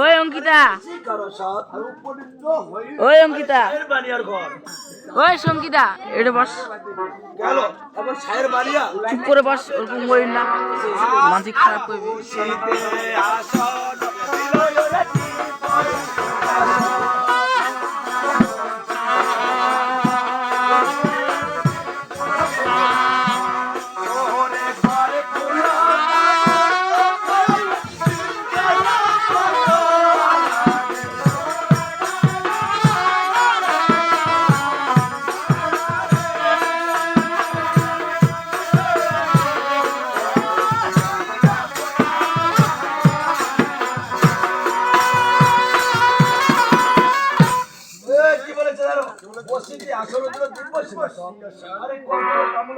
ওই অঙ্কিতা। ওই অঙ্কিতা। ওই সঙ্কিতা এটা বস। চুপ করে বস ওরকম করিস না। মানসিক খারাপ করবি। দিব্য আরে কমল কমল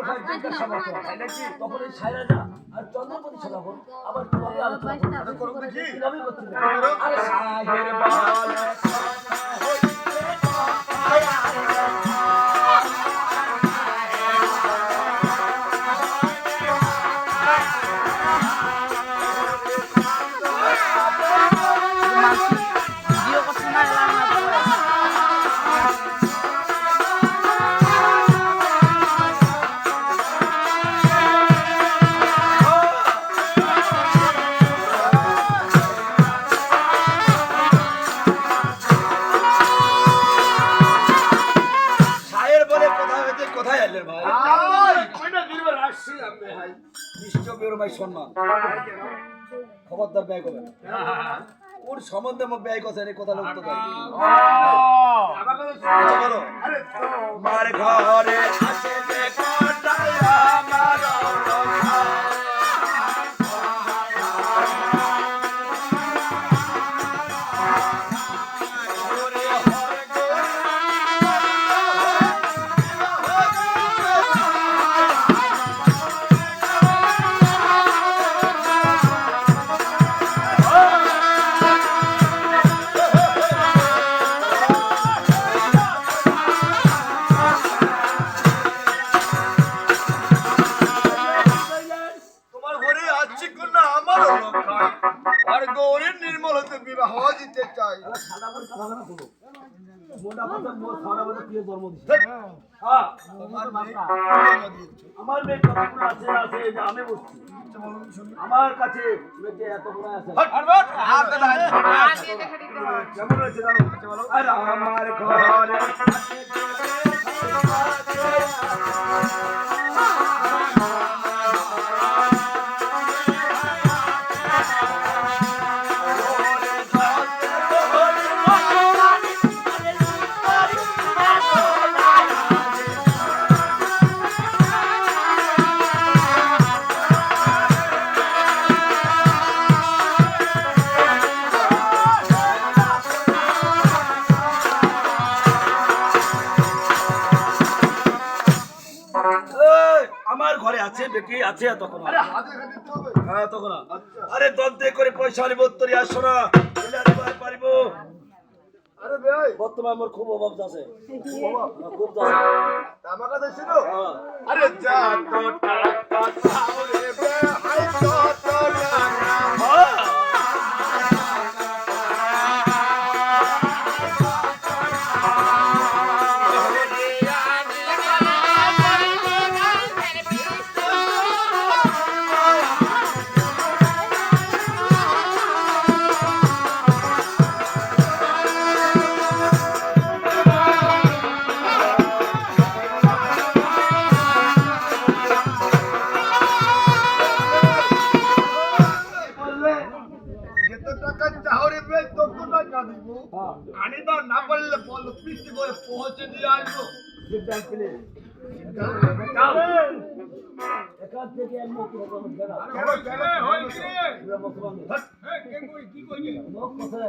নাকি? তখন এই আর চন্দ্রপতি সদাগর আবার কীভাবে আলোচনা করবে? কীভাবে করতে আরে সাহের বলে কোথায় এলেন ভাই নিশ্চয় বেরো ভাই সম্মান। খবরদার ব্যয় করবেন। ওর সম্বন্ধে আমার ব্যয় কথা নেই কথা লোক তো ভাই আচ্ছা মার ঘরে আসে দিতে চাই। আমার মেয়ে আছে আছে যে আমি বসছি। আমার কাছে এত এতগুলো আছে। কেমন হয়েছে আমার ঘরে আছে তখন হ্যাঁ তখন আরে দন্তে করে পয়সা আনি বত্তরি আসো না পারিব বর্তমানে আমার খুব অভাব আছে হ্যাঁ, খুব আমার কাছে ছিল হ্যাঁ। আরে যা তো টাকা থেকে এক মুখ কথা,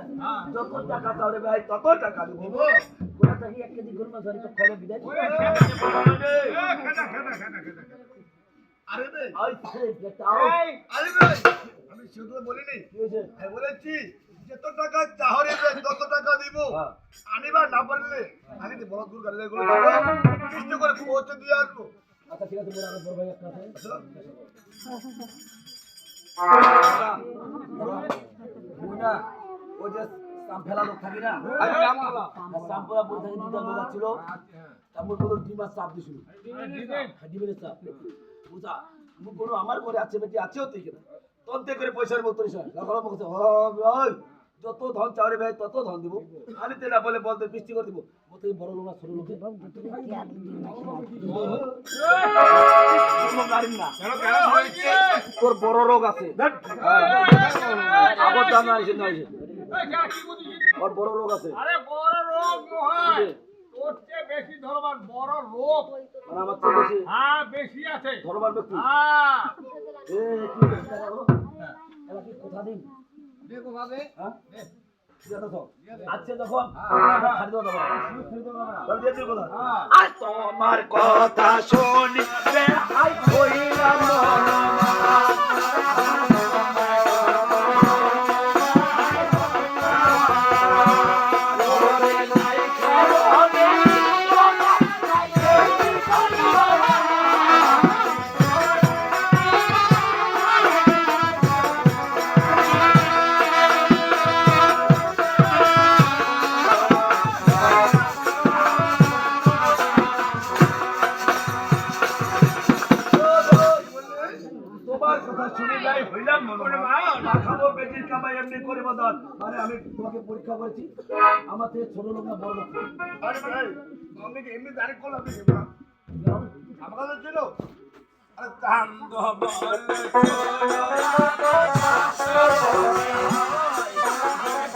যত টাকা ভাই তত দিব। থেকে এক কেজি তো বিদায় আরে আমি শুধু বলিনি? আমি বলেছি যত টাকা চাও রে বে তত টাকা দিব। হ্যাঁ। আনিবা না পারলে আমি বড় দূর গাড়ি করে পৌঁছে দিয়ে আসব? আচ্ছা ঠিক আছে বড় বড় ভাই একটা মুনা ওই যে সাম লোক থাকে না? সাম ফেলা থাকে দুটা লোক ছিল তারপর কোনো ডিম আর চাপ দিছিল। হ্যাঁ, ডিমের চাপ। বুঝা কোনো আমার ঘরে আছে বেটি আছেও তুই কিনা? তন্তে করে পয়সার মতো মুখে যত ধন চাওয়ারে ভাই তত ধন দিব। আমি তে না বলে বলতে বৃষ্টি করে দিব। মতো বড় লোক না ছোট লোক। না তোর বড় রোগ আছে। আগর দাম আইসে না আইসে ওর বড় রোগ আছে। আরে বড় রোগ নয় তোর চেয়ে বেশি ধরবার বড় রোগ মানে আমার চেয়ে বেশি হ্যাঁ বেশি আছে। ধরবার ব্যক্তি। হ্যাঁ। এ কি কথা দিন? হ্যাঁ? আচ্ছা বল দিয়ে দিও কথা আজ তোমার কথা শুনিবে হাই হইলাম বদান আমি তোমাকে পরীক্ষা করেছি আমার থেকে ছোট লোক না বড় লোক এমনি না? আমার ছিল আরে দাম কি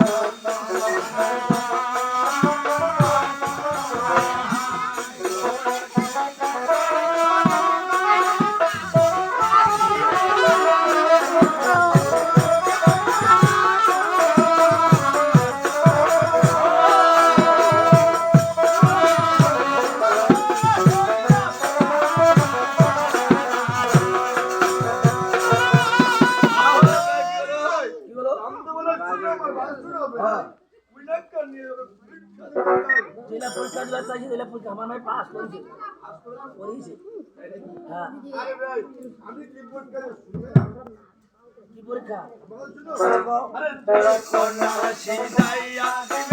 হ্যাঁ যেটা পরীক্ষা দিবার চাইছি যেটা পরীক্ষা আমার নয় পাস করেছে করেছে হ্যাঁ আরে ভাই আমি কি বলতে কি পরীক্ষা যে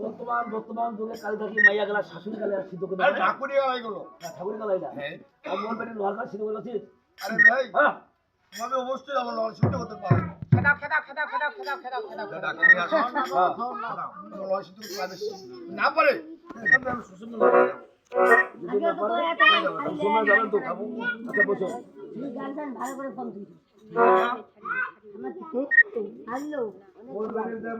বর্তমান বর্তমান যুগে কালী থাকি মাইয়া গেলা শাশুড়ি গেলে সিদ্ধ করে ঠাকুরি গালাই গেল ঠাকুর গেলাই না হ্যাঁ। আর মোর পেটে লোহার কাজ সিদ্ধ করে আছিস আরে ভাই হ্যাঁ। তোমাকে অবশ্যই আমার লড়াই শুনতে করতে পারবে। না পারে। ভালো করে ফোন দিই হ্যালো। ওর বাড়িতে